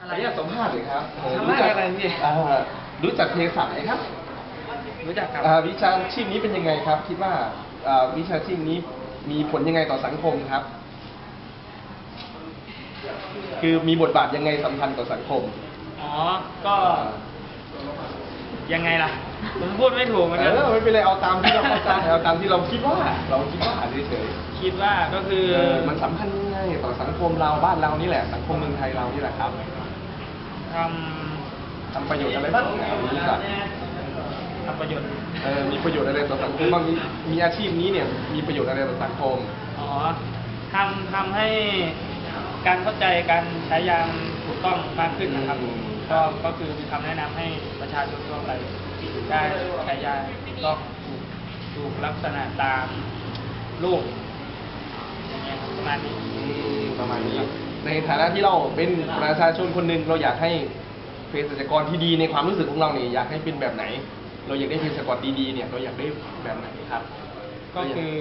อะขไรออนุญาตสัมภาษณ์เลยครับเสัมภาษณ์อะไรพี่อ่ารู้จักเภสัชไหมครับ รู้จักครับอ่าวิชาชีพนี้เป็นยังไงครับ คิดว่าอ่าวิชาชีพนี้มีผลยังไงต่อสังคมครับ คือมีบทบาทยังไงสำคัญต่อสังคม อ๋อ ก็ ยังไงล่ะ ผมพูดไม่ถูกเหมือนเอกัน อไม่เป็นไรเอาตามที่เราเข้าใจเอาตามที่เราคิดว่า เราคิดว่าเฉยคิดว่าก็คือๆเออมันสำคัญยังไงต่อสังคมเราบ้านเรานี่แหละ สังคมเมืองไทยเรานี่แหละครับททำประโยชน์อะไรบ้างเอาอย่างนี้ก่อนำทำประโยชน์ เออมีประโยชน์อะไรต่อสังคมบ้างมีมีอาชีพนี้เนี่ยมีประโยชน์อะไรต่อสังคม อ๋อทำทำให้การเข้าใจการใช้ยาถูกต้องมากขึ้นนะครับ อืม ก็ก็คือมีคำแนะนำให้ประชาชนทั่วไปได้ใช้ยากต้องถูกถูกลักษณะตามรูปอย่างเงี้ยประมาณนี้ ประมาณนี้ ในฐานะที่เราเป็นประชาชนคนหนึ่งเราอยากให้เภสัชกรที่ดีในความรู้สึกของเราเนี่ยอยากให้เป็นแบบไหน เราอยากได้เภสัชกรดีๆเนี่ยเราอยากได้แบบไหนครับ ก็คือ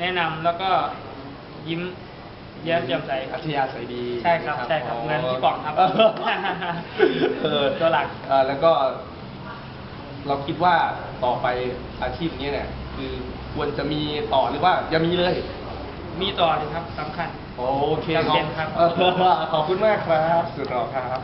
แนะนำแล้วก็ยิ้ม แย้มแจ่มใสครัอับธยาศัยดีใช่ครับใช่ครับเหมือนพี่ป๋องครับเออตัวหลักเออแล้วก็ เราคิดว่าต่อไปอาชีพนี้เนี่ย คือควรจะมีต่อหรือว่าอย่ามีเลย มีต่อเลยครับสำคัญ โอเคจำเป็นครับเออขอบคุณมากครับ สุดหรอครับ